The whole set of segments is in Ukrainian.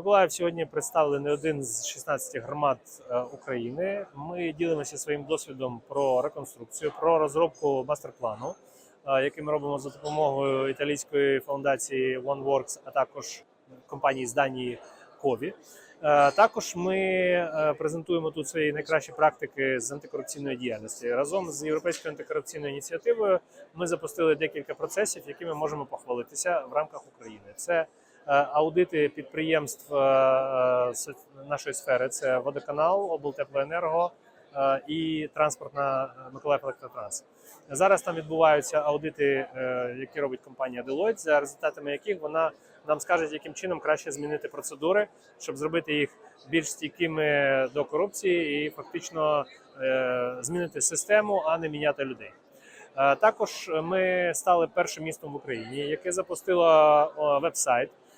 Миколаїв сьогодні представлений один з 16 громад е, України. Ми ділимося своїм досвідом про реконструкцію, про розробку мастер-плану, е, який ми робимо за допомогою італійської фундації OneWorks, а також компанії з Данії Кові. Е, Також ми презентуємо тут свої найкращі практики з антикорупційної діяльності. Разом з європейською антикорупційною ініціативою ми запустили декілька процесів, якими можемо похвалитися в рамках України. Це аудити підприємств е, е, нашої сфери: це водоканал, облтеплоенерго е, і транспортна е, Миколаїв Електротранс. Зараз там відбуваються аудити, е, які робить компанія Deloitte, за результатами яких вона нам скаже, яким чином краще змінити процедури, щоб зробити їх більш стійкими до корупції і фактично е, змінити систему, а не міняти людей. Е, Також ми стали першим містом в Україні, яке запустило веб-сайт е,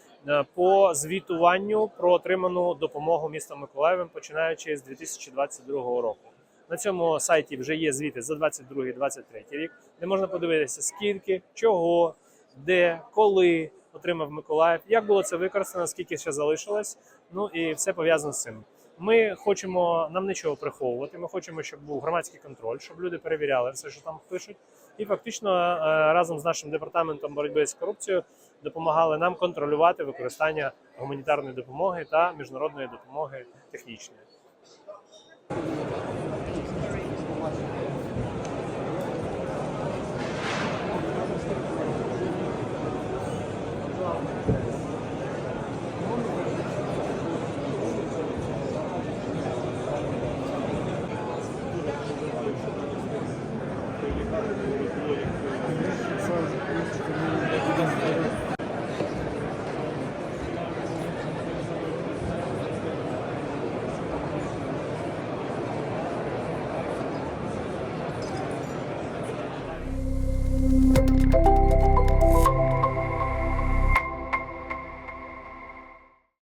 по звітуванню про отриману допомогу міста Миколаєвим, починаючи з 2022 року. На цьому сайті вже є звіти за 22-23 рік, де можна подивитися, скільки, чого, де, коли отримав Миколаїв, як було це використано, скільки ще залишилось. Ну і все пов'язано з цим. Ми хочемо нам нічого приховувати. Ми хочемо, щоб був громадський контроль, щоб люди перевіряли все, що там пишуть, і фактично е, разом з нашим департаментом боротьби з корупцією допомагали нам контролювати використання гуманітарної допомоги та міжнародної допомоги технічної. Bye.